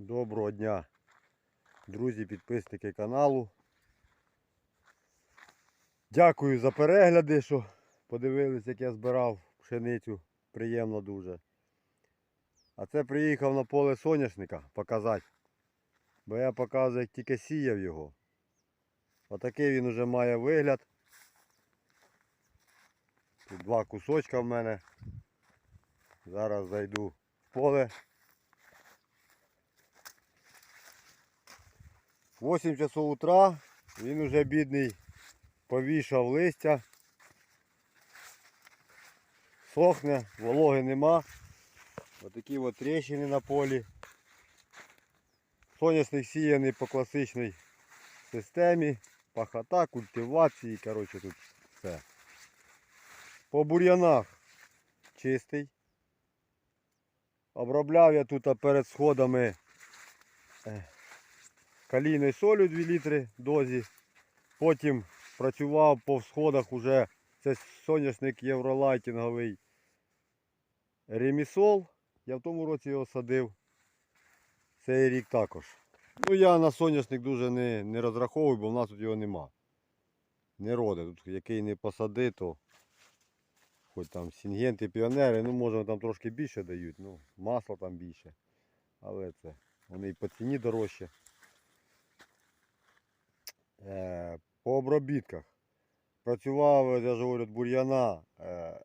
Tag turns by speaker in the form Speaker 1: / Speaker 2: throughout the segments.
Speaker 1: Доброго дня, друзі, підписники каналу. Дякую за перегляди, що подивились, як я збирав пшеницю. Приємно дуже. А це приїхав на поле соняшника показати. Бо я показую, як тільки сіяв його. Отакий він уже має вигляд. Тут два кусочка в мене. Зараз зайду в поле. 8 часов утра, він уже бідний повішав листя. Сохне, вологи нема. Отакі от тріщини на полі. Соняшник сіяний по класичній системі. Пахота, культивації, коротше тут все. По бур'янах чистий. Обробляв я тут перед сходами е, калійною солью 2 літри дозі. Потім працював по всходах уже це соняшник євролайтінговий ремісол. Я в тому році його садив. Цей рік також. Ну я на соняшник дуже не, не розраховую, бо в нас тут його нема. Не роди. Тут який не посади, то хоч там сінгенти, піонери, ну може там трошки більше дають, ну масло там більше. Але це вони і по ціні дорожче. Е, по обробітках. Працював, я ж говорю, від бур'яна е,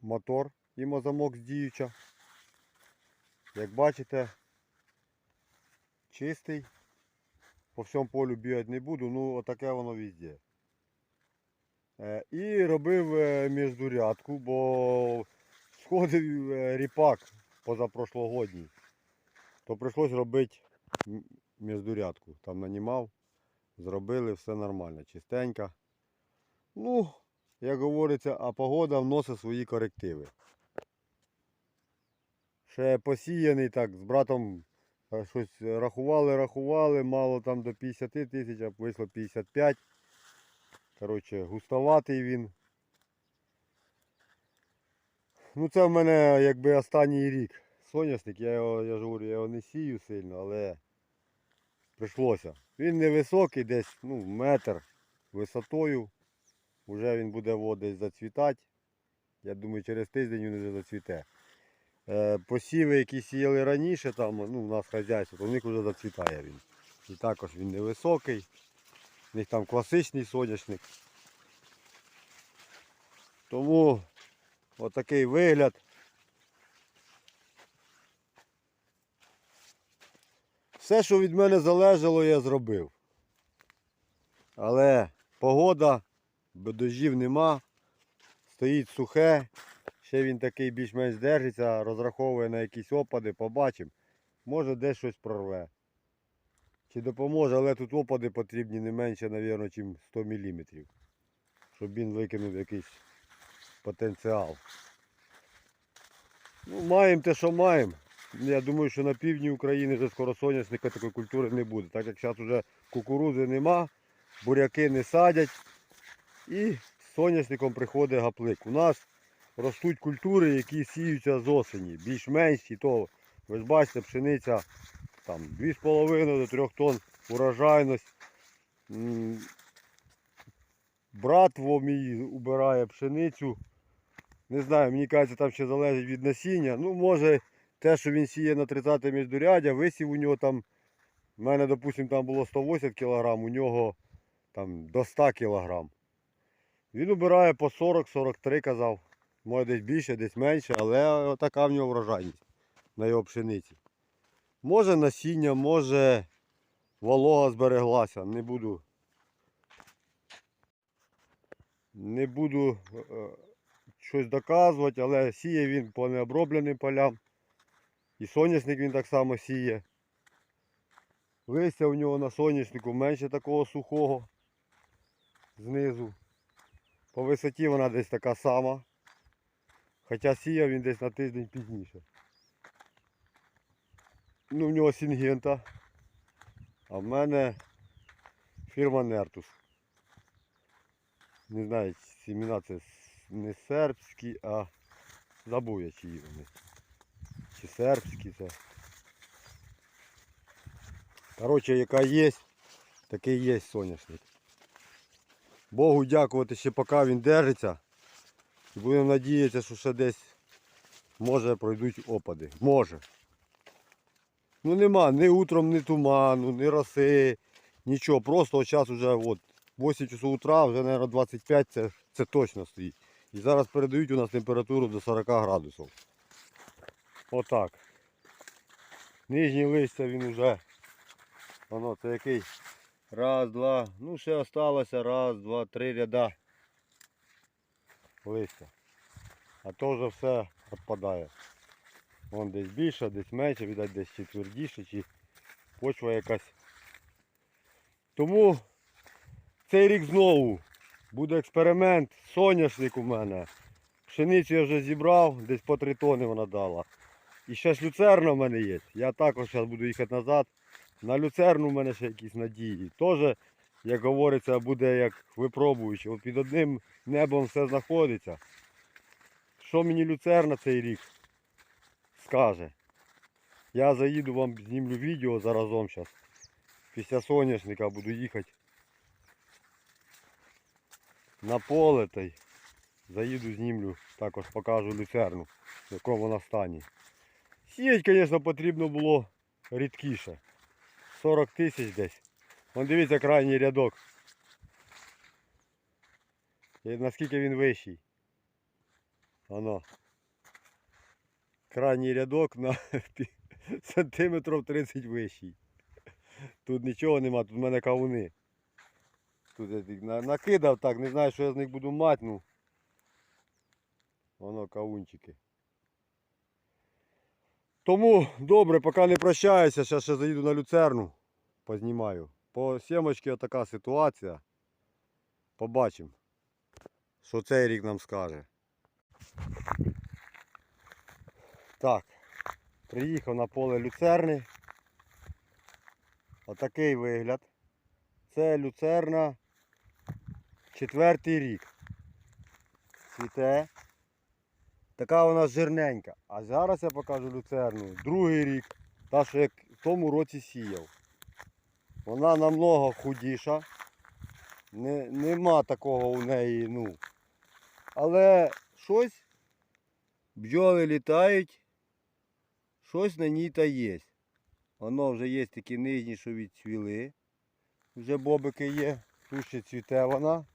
Speaker 1: мотор імозамок з діюча. Як бачите, чистий. По всьому полю бігати не буду, ну отаке воно везде. Е, і робив міждурядку, бо сходив ріпак позапрошлогодній. То прийшлось робити міждурядку. Там нанімав. Зробили все нормально, чистенько. Ну, як говориться, а погода вносить свої корективи. Ще посіяний так, з братом е, щось рахували, рахували, мало там до 50 тисяч, а вийшло 55. Коротше, густоватий він. Ну це в мене якби останній рік. Соняшник, я його, я ж говорю, я його не сію сильно, але прийшлося. Він невисокий, десь ну, метр висотою. Уже він буде десь зацвітати. Я думаю, через тиждень він вже зацвіте. Е, посіви, які сіяли раніше, там, ну, у нас хазяйство, то в них вже зацвітає він. І також він невисокий. У них там класичний соняшник. Тому отакий вигляд. Все, що від мене залежало, я зробив. Але погода, бо дощів нема, стоїть сухе, ще він такий більш-менш держиться, розраховує на якісь опади, побачимо. Може десь щось прорве. Чи допоможе, але тут опади потрібні не менше, мабуть, ніж 100 мм. Щоб він викинув якийсь потенціал. Ну, маємо те, що маємо. Я думаю, що на півдні України вже скоро соняшника такої культури не буде. Так як зараз вже кукурузи нема, буряки не садять. І з соняшником приходить гаплик. У нас ростуть культури, які сіються з осені. Більш-менш і то, ви ж бачите, пшениця там 2,5 до 3 тонн урожайність. М, Брат во мій убирає пшеницю. Не знаю, мені кажеться, там ще залежить від насіння. Ну, може, те, що він сіє на 30 міждурядя, висів у нього там, в мене, допустимо, там було 180 кг, у нього там до 100 кг. Він убирає по 40-43 казав. Може десь більше, десь менше, але така в нього врожайність на його пшениці. Може насіння, може волога збереглася. Не буду. Не буду е, щось доказувати, але сіє він по необробленим полям. І соняшник він так само сіє. Листя у нього на соняшнику менше такого сухого знизу. По висоті вона десь така сама. Хоча сіяв він десь на тиждень пізніше. Ну, в нього сінгента. А в мене фірма Нертус. Не знаю, сімена це не сербські, а забув я чиї вони. Чи сербські це. Коротше, яка є, такий є соняшник. Богу дякувати, ще поки він держиться. І будемо надіятися, що ще десь може пройдуть опади. Може. Ну нема ні утром, ні туману, ні роси, нічого. Просто зараз вже от 8 часов утра, вже, мабуть, 25 це, це точно стоїть. І зараз передають у нас температуру до 40 градусів. Отак. Нижній листя він вже. Воно це який. Раз, два. Ну ще осталося. Раз, два, три ряда листя. А то вже все відпадає. Вон десь більше, десь менше, віддать десь чи твердіше, чи почва якась. Тому цей рік знову буде експеримент. Соняшник у мене. Пшеницю я вже зібрав, десь по 3 тони вона дала. І ще ж люцерна в мене є. Я також зараз буду їхати назад. На люцерну в мене ще якісь надії. Теж, як говориться, буде як випробуючи. От під одним небом все знаходиться. Що мені люцерна цей рік скаже? Я заїду вам знімлю відео заразом зараз. Після соняшника буду їхати на поле та й заїду знімлю, також покажу люцерну, в якому вона стані. Сіять, звісно, потрібно було рідкіше. 40 тисяч десь. Вон дивіться крайній рядок. І наскільки він вищий. Воно. Крайній рядок на сантиметрів 30 вищий. Тут нічого нема, тут в мене кавуни. Тут я накидав так, не знаю, що я з них буду мати, ну. Воно кавунчики. Тому добре, поки не прощаюся, зараз ще заїду на люцерну, познімаю. По сімочці така ситуація. Побачимо, що цей рік нам скаже. Так, приїхав на поле люцерни. Отакий вигляд. Це люцерна четвертий рік. Цвіте. Така вона жирненька. А зараз я покажу люцерну. Другий рік. Та, що як в тому році сіяв. Вона намного худіша. Не, нема такого у неї, ну. Але щось бджоли літають, щось на ній та є. Воно вже є такі нижні, що відцвіли. Вже бобики є. Тут ще цвіте вона.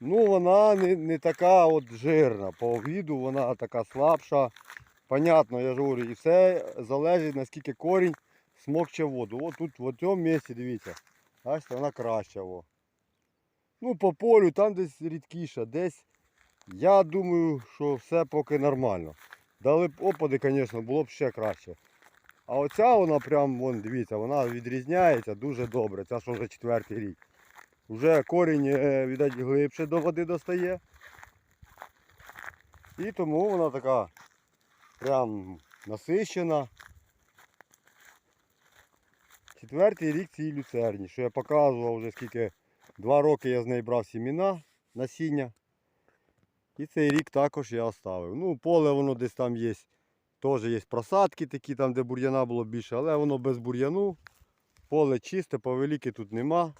Speaker 1: Ну, вона не, не така от жирна. По обіду вона така слабша. Понятно, я ж говорю, і все залежить наскільки корінь смокче воду. От тут в цьому місці, дивіться, бачите, вона краща. Во. Ну, по полю там десь рідкіша, десь. Я думаю, що все поки нормально. Дали б опади, звісно, було б ще краще. А оця вона прям, вон, дивіться, вона відрізняється дуже добре. Ця що вже четвертий рік. Вже корінь, е, віддать, глибше до води достає. І тому вона така прям насищена. Четвертий рік цій люцерні, що я показував вже скільки два роки я з неї брав сіміна, насіння. І цей рік також я оставив. Ну, поле воно десь там є. Теж є просадки такі, там де бур'яна було більше, але воно без бур'яну. Поле чисте, повеліки тут нема.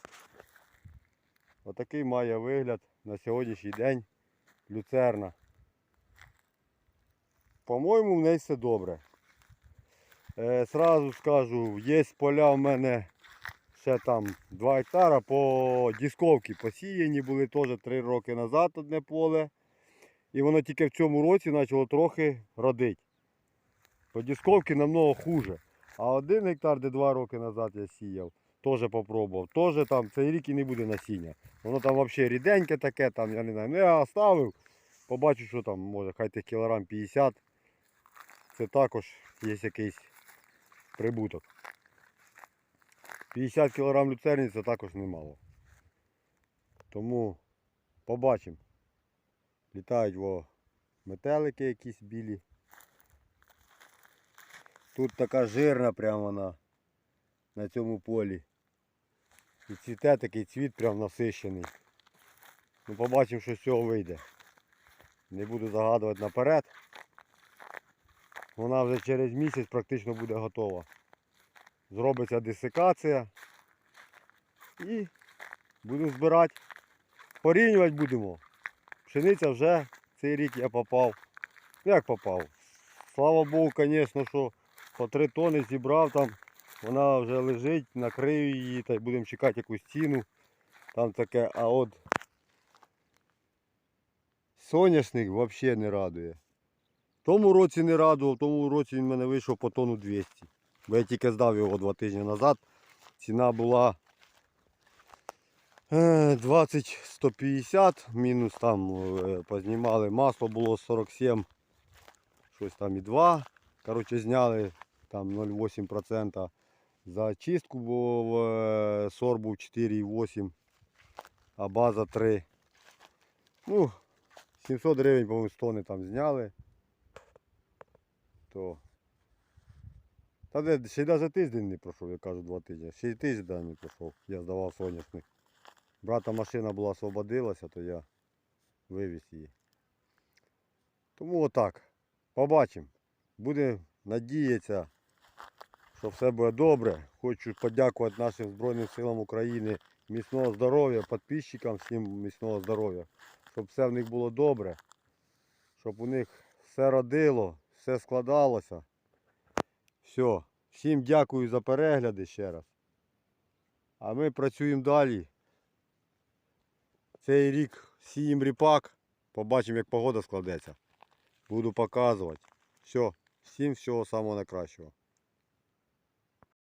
Speaker 1: Отакий має вигляд на сьогоднішній день люцерна. По-моєму, в неї все добре. Е, сразу скажу, є поля в мене ще там 2 гектара по дісковці посіяні були теж 3 роки назад одне поле. І воно тільки в цьому році почало трохи родити. По дісковці намного хуже. А один гектар, де 2 роки назад я сіяв, теж попробував. Теж там цей рік і не буде насіння. Воно там взагалі ріденьке таке, там, я не знаю. Ну я оставив, побачу, що там, може, хай тих кілограм 50. Це також є якийсь прибуток. 50 кг люцерні це також немало. Тому побачимо. Літають во метелики якісь білі. Тут така жирна прямо вона на цьому полі. І цвіте такий цвіт прям насищений. Ну побачимо, що з цього вийде. Не буду загадувати наперед. Вона вже через місяць практично буде готова. Зробиться десикація. І будемо збирати. Порівнювати будемо. Пшениця вже цей рік я попав. Як попав? Слава Богу, звісно, що по 3 тони зібрав там. Вона вже лежить, накрию її та й будемо чекати якусь ціну. Там таке, а от соняшник взагалі не радує. В тому році не радував, тому році він мене вийшов по тону 200. Бо я тільки здав його два тижні назад. Ціна була е, 20 150, мінус там е, познімали. Масло було 47, щось там і 2. Коротше, зняли там 0,8%. За очистку, бо е, сор був 4,8, а база 3. Ну, 700 гривень, по-моєму, з там зняли. То. Та де, ще й навіть тиждень не пройшов, я кажу, два тижні. Ще й тиждень не пройшов. Я здавав соняшник. Брата машина була освободилася, то я вивіз її. Тому отак. Побачимо. Буде надіятися, що все буде добре. Хочу подякувати нашим Збройним силам України. Міцного здоров'я, підписчикам всім міцного здоров'я. Щоб все в них було добре. Щоб у них все родило, все складалося. Все. Всім дякую за перегляди ще раз. А ми працюємо далі. Цей рік сіємо ріпак. Побачимо, як погода складеться. Буду показувати. Все. Всім всього самого найкращого.